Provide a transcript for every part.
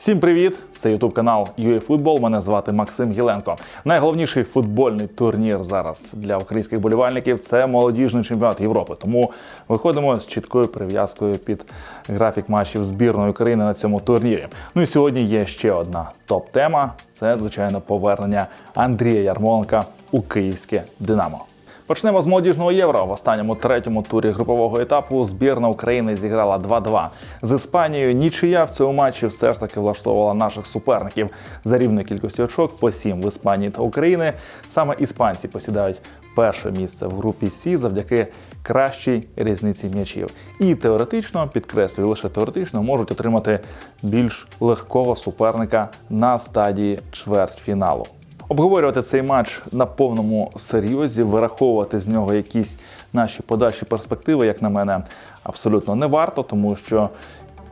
Всім привіт! Це Ютуб канал UAFootball. Мене звати Максим Єленко. Найголовніший футбольний турнір зараз для українських болівальників це молодіжний чемпіонат Європи. Тому виходимо з чіткою прив'язкою під графік матчів збірної України на цьому турнірі. Ну і сьогодні є ще одна топ-тема. Це звичайно повернення Андрія Ярмоленка у київське Динамо. Почнемо з молодіжного євро. В останньому третьому турі групового етапу збірна України зіграла 2-2. З Іспанією нічия в цьому матчі все ж таки влаштовувала наших суперників за рівною кількістю очок по 7 в Іспанії та України. Саме іспанці посідають перше місце в групі Сі завдяки кращій різниці м'ячів. І теоретично, підкреслюю, лише теоретично можуть отримати більш легкого суперника на стадії чвертьфіналу. Обговорювати цей матч на повному серйозі, вираховувати з нього якісь наші подальші перспективи, як на мене, абсолютно не варто, тому що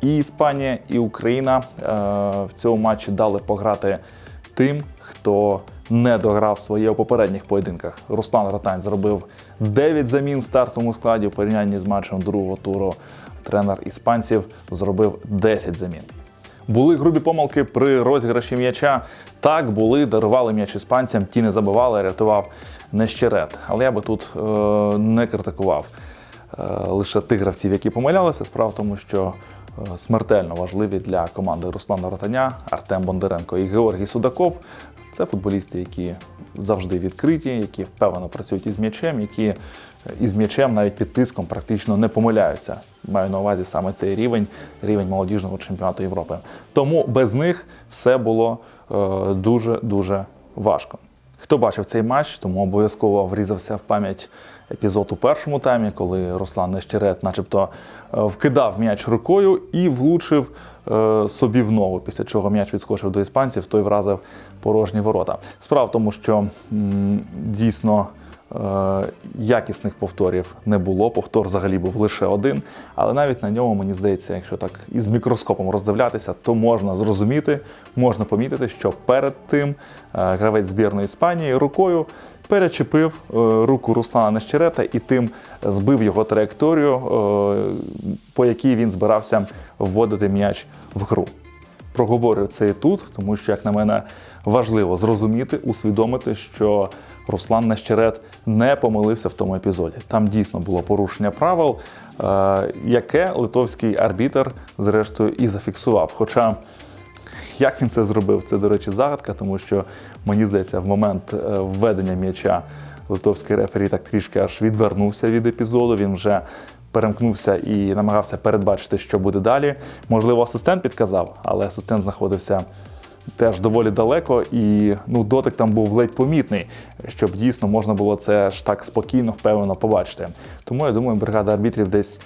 і Іспанія, і Україна е, в цьому матчі дали пограти тим, хто не дограв своє у попередніх поєдинках. Руслан Ротань зробив 9 замін в стартовому складі у порівнянні з матчем другого туру. Тренер іспанців зробив 10 замін. Були грубі помилки при розіграші м'яча. Так, були, дарували м'яч іспанцям, ті не забивали, рятував нещерет. Але я би тут е, не критикував е, лише тих гравців, які помилялися. Справа в тому, що е, смертельно важливі для команди Руслана Ротаня, Артем Бондаренко і Георгій Судаков. Це футболісти, які завжди відкриті, які впевнено працюють із м'ячем, які із м'ячем навіть під тиском практично не помиляються. Маю на увазі саме цей рівень, рівень молодіжного чемпіонату Європи. Тому без них все було е, дуже дуже важко. Хто бачив цей матч, тому обов'язково врізався в пам'ять епізод у першому таймі, коли Руслан Нещерет, начебто, е, вкидав м'яч рукою і влучив е, собі в ногу. Після чого м'яч відскочив до іспанців, той вразив порожні ворота. Справа в тому, що дійсно. Е, Якісних повторів не було. Повтор взагалі був лише один. Але навіть на ньому, мені здається, якщо так із мікроскопом роздивлятися, то можна зрозуміти, можна помітити, що перед тим е, гравець збірної Іспанії рукою перечепив е, руку Руслана Нещерета і тим збив його траєкторію, по якій він збирався вводити м'яч в гру. Проговорюю це і тут, тому що, як на мене, важливо зрозуміти, усвідомити, що Руслан Нещерет не помилився в тому епізоді. Там дійсно було порушення правил, е, яке литовський арбітр, зрештою, і зафіксував. Хоча як він це зробив, це, до речі, загадка, тому що мені здається, в момент е, введення м'яча литовський рефері так трішки аж відвернувся від епізоду. Він вже перемкнувся і намагався передбачити, що буде далі. Можливо, асистент підказав, але асистент знаходився теж доволі далеко, і ну, дотик там був ледь помітний, щоб дійсно можна було це ж так спокійно, впевнено побачити. Тому я думаю, бригада арбітрів десь.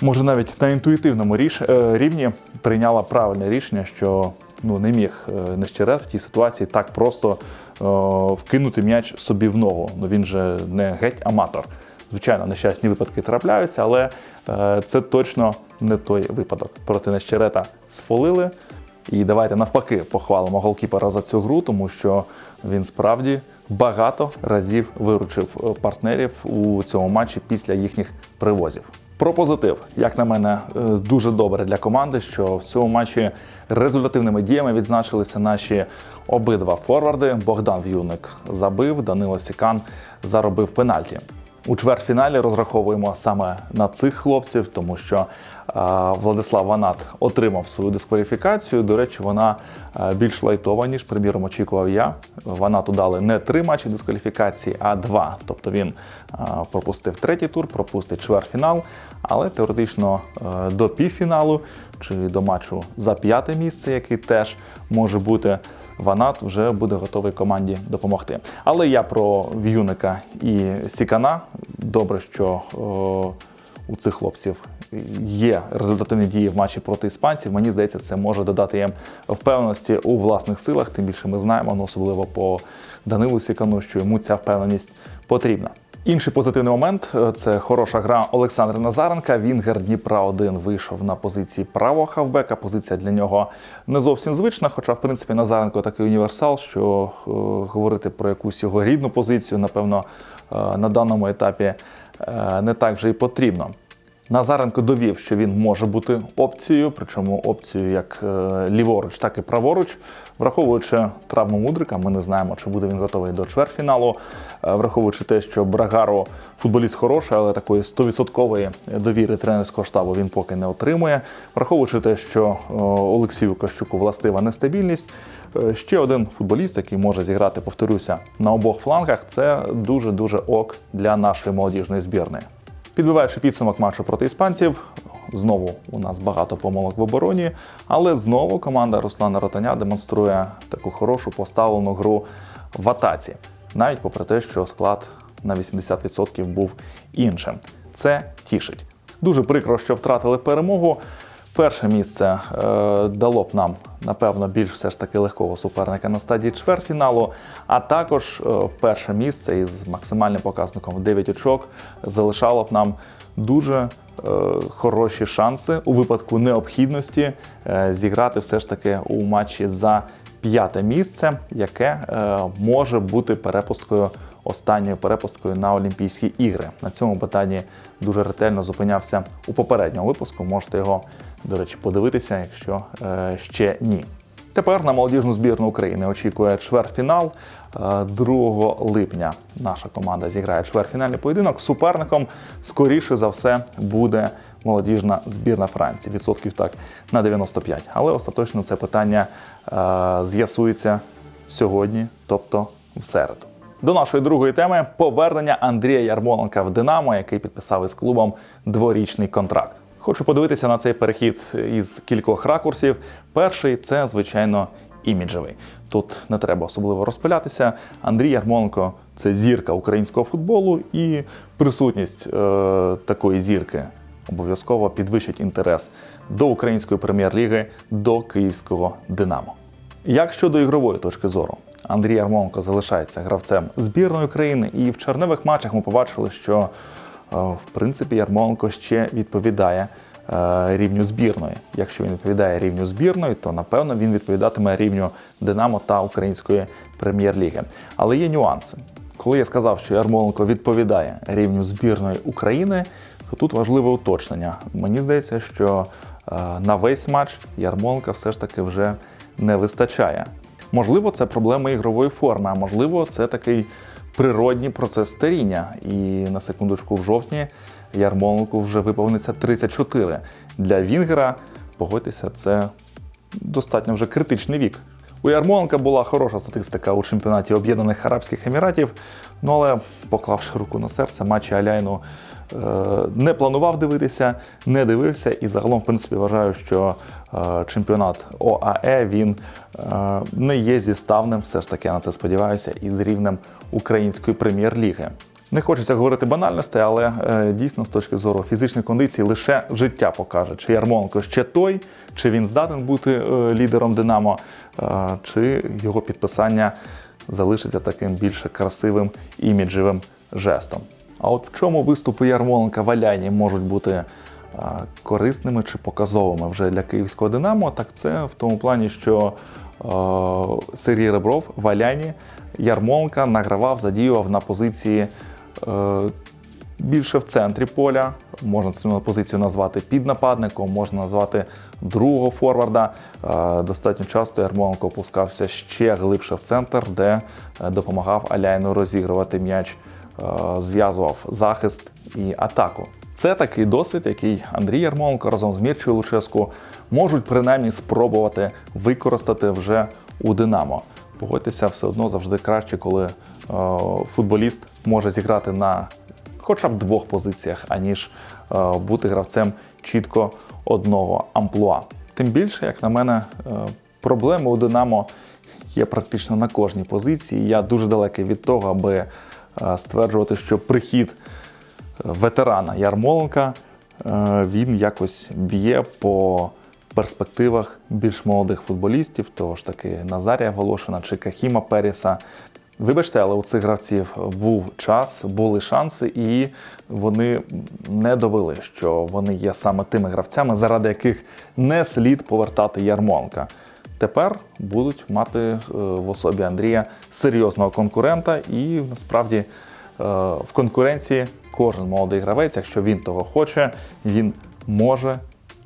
Може, навіть на інтуїтивному е, рівні прийняла правильне рішення, що ну не міг е, Нещерет в тій ситуації так просто е, вкинути м'яч собі в ногу. Ну він же не геть аматор. Звичайно, нещасні випадки трапляються, але е, це точно не той випадок. Проти Нещерета сфолили. І давайте навпаки похвалимо голкіпера за цю гру, тому що він справді багато разів виручив е, партнерів у цьому матчі після їхніх привозів. Про позитив, як на мене, е, дуже добре для команди, що в цьому матчі результативними діями відзначилися наші обидва форварди. Богдан В'юник забив, Данило Сікан заробив пенальті. У чвертьфіналі розраховуємо саме на цих хлопців, тому що Владислав Ванат отримав свою дискваліфікацію. До речі, вона е, більш лайтова, ніж приміром очікував я. Ванату дали не три матчі дискваліфікації, а два. Тобто він е, пропустив третій тур, пропустить чвертьфінал, але теоретично е, до півфіналу чи до матчу за п'яте місце, який теж може бути. Ванат вже буде готовий команді допомогти. Але я про В'юника і Сікана. Добре, що о, у цих хлопців є результативні дії в матчі проти іспанців. Мені здається, це може додати їм впевненості у власних силах. Тим більше ми знаємо, ну, особливо по Данилу Сікану, що йому ця впевненість потрібна. Інший позитивний момент це хороша гра Олександра Назаренка. Вінгер Дніпра 1 вийшов на позиції правого хавбека. Позиція для нього не зовсім звична. Хоча, в принципі, Назаренко такий універсал, що е, говорити про якусь його рідну позицію, напевно, е, на даному етапі не так вже і потрібно. Назаренко довів, що він може бути опцією, причому опцією як е, ліворуч, так і праворуч. Враховуючи травму Мудрика, ми не знаємо, чи буде він готовий до чвертьфіналу. Е, Враховуючи те, що Брагаро футболіст хороший, але такої 100% довіри тренерського штабу він поки не отримує. Враховуючи те, що е, Олексію Кащуку властива нестабільність. Ще один футболіст, який може зіграти, повторюся, на обох флангах, це дуже дуже ок для нашої молодіжної збірної. Підбиваючи підсумок матчу проти іспанців, знову у нас багато помилок в обороні, але знову команда Руслана Ротаня демонструє таку хорошу поставлену гру в атаці, навіть попри те, що склад на 80% був іншим. Це тішить. Дуже прикро, що втратили перемогу. Перше місце е, дало б нам, напевно, більш все ж таки легкого суперника на стадії чвертьфіналу, а також е, перше місце із максимальним показником в 9 очок залишало б нам дуже е, хороші шанси у випадку необхідності е, зіграти все ж таки у матчі за п'яте місце, яке може бути перепусткою останньою перепусткою на Олімпійські ігри. На цьому питанні дуже ретельно зупинявся у попередньому випуску. Можете його, до речі, подивитися, якщо е, ще ні. Тепер на молодіжну збірну України очікує чвертьфінал. Е, 2 липня наша команда зіграє чвертьфінальний поєдинок. Суперником, скоріше за все, буде молодіжна збірна Франції. Відсотків так на 95. Але остаточно це питання е, з'ясується сьогодні, тобто в середу. До нашої другої теми повернення Андрія Ярмоленка в Динамо, який підписав із клубом дворічний контракт. Хочу подивитися на цей перехід із кількох ракурсів. Перший це, звичайно, іміджевий. Тут не треба особливо розпилятися. Андрій Ярмоленко це зірка українського футболу, і присутність е, такої зірки обов'язково підвищить інтерес до української прем'єр-ліги, до київського Динамо. Як щодо ігрової точки зору, Андрій Ярмоленко залишається гравцем збірної країни, і в черневих матчах ми побачили, що е, в принципі Ярмоленко ще відповідає е, рівню збірної. Якщо він відповідає рівню збірної, то напевно він відповідатиме рівню Динамо та Української прем'єр-ліги. Але є нюанси. Коли я сказав, що Ярмоленко відповідає рівню збірної України, то тут важливе уточнення. Мені здається, що е, на весь матч Ярмоленка все ж таки вже не вистачає. Можливо, це проблема ігрової форми, а можливо, це такий природній процес старіння. І на секундочку в жовтні Ярмоленку вже виповниться 34. Для Вінгера, погодьтеся, це достатньо вже критичний вік. У Ярмоленка була хороша статистика у чемпіонаті Об'єднаних Арабських Еміратів, ну але, поклавши руку на серце, матчі Аляйну не планував дивитися, не дивився і загалом, в принципі, вважаю, що е, чемпіонат ОАЕ він е, не є зіставним, все ж таки я на це сподіваюся, із рівнем української прем'єр-ліги. Не хочеться говорити банальності, але е, дійсно з точки зору фізичної кондиції лише життя покаже, чи Ярмоленко ще той, чи він здатен бути е, лідером Динамо, е, чи його підписання залишиться таким більше красивим іміджевим жестом. А от в чому виступи Ярмоленка в Аляйні можуть бути е, корисними чи показовими вже для київського Динамо, так це в тому плані, що е, Сергій Ребров в Аляні Ярмоленка награвав, задіював на позиції е, більше в центрі поля. Можна цю позицію назвати піднападником, можна назвати другого форварда. Достатньо часто Ярмоленко опускався ще глибше в центр, де допомагав Аляйну розігрувати м'яч, зв'язував захист і атаку. Це такий досвід, який Андрій Ярмоленко разом з Мірчою Луческу можуть принаймні спробувати використати вже у Динамо. Погодьтеся, все одно завжди краще, коли е, футболіст може зіграти на хоча б двох позиціях, аніж е, бути гравцем чітко одного амплуа. Тим більше, як на мене, е, проблеми у Динамо є практично на кожній позиції. Я дуже далекий від того, аби е, стверджувати, що прихід ветерана Ярмоленка е, він якось б'є по перспективах більш молодих футболістів, того ж таки Назарія Волошина чи Кахіма Періса. Вибачте, але у цих гравців був час, були шанси, і вони не довели, що вони є саме тими гравцями, заради яких не слід повертати Ярмоленка. Тепер будуть мати е, в особі Андрія серйозного конкурента, і насправді е, в конкуренції кожен молодий гравець, якщо він того хоче, він може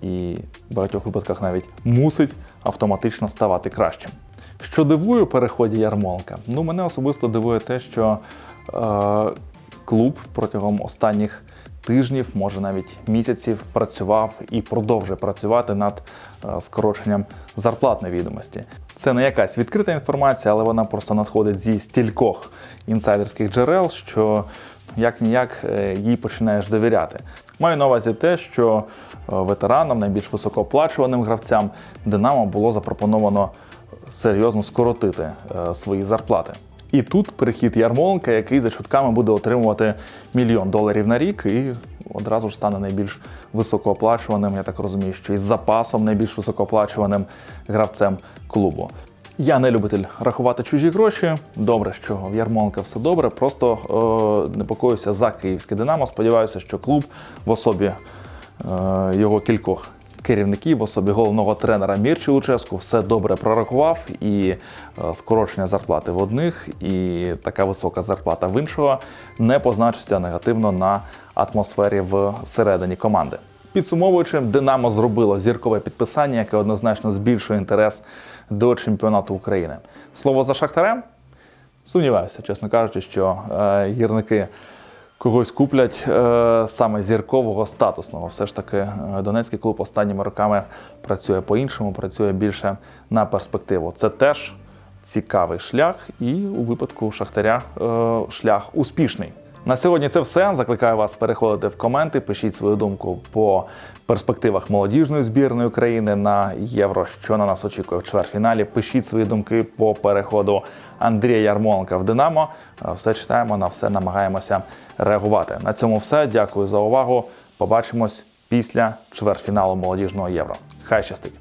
і в багатьох випадках навіть мусить автоматично ставати кращим. Що дивує у переході Ярмоленка? Ну, мене особисто дивує те, що е, клуб протягом останніх тижнів, може навіть місяців, працював і продовжує працювати над е, скороченням зарплатної відомості. Це не якась відкрита інформація, але вона просто надходить зі стількох інсайдерських джерел, що як ніяк е, їй починаєш довіряти. Маю на увазі те, що е, ветеранам, найбільш високооплачуваним гравцям Динамо було запропоновано серйозно скоротити свої зарплати. І тут перехід Ярмоленка, який за чутками буде отримувати мільйон доларів на рік, і одразу ж стане найбільш високооплачуваним, я так розумію, що із запасом найбільш високооплачуваним гравцем клубу. Я не любитель рахувати чужі гроші. Добре, що в Ярмоленка все добре. Просто е, непокоюся за київське Динамо. Сподіваюся, що клуб в особі е, його кількох керівників, особі головного тренера Мірчі Луческу все добре прорахував. І е, скорочення зарплати в одних, і така висока зарплата в іншого не позначиться негативно на атмосфері всередині команди. Підсумовуючи, Динамо зробило зіркове підписання, яке однозначно збільшує інтерес до чемпіонату України. Слово за Шахтарем? Сумніваюся, чесно кажучи, що е, гірники когось куплять е, саме зіркового статусного. Все ж таки, е, Донецький клуб останніми роками працює по-іншому, працює більше на перспективу. Це теж цікавий шлях, і у випадку Шахтаря е, шлях успішний. На сьогодні це все. Закликаю вас переходити в коменти. Пишіть свою думку по перспективах молодіжної збірної України на євро, що на нас очікує в чвертьфіналі. Пишіть свої думки по переходу Андрія Ярмоленка в Динамо. Е, Все читаємо, на все намагаємося реагувати. На цьому все. Дякую за увагу. Побачимось після чвертьфіналу молодіжного євро. Хай щастить!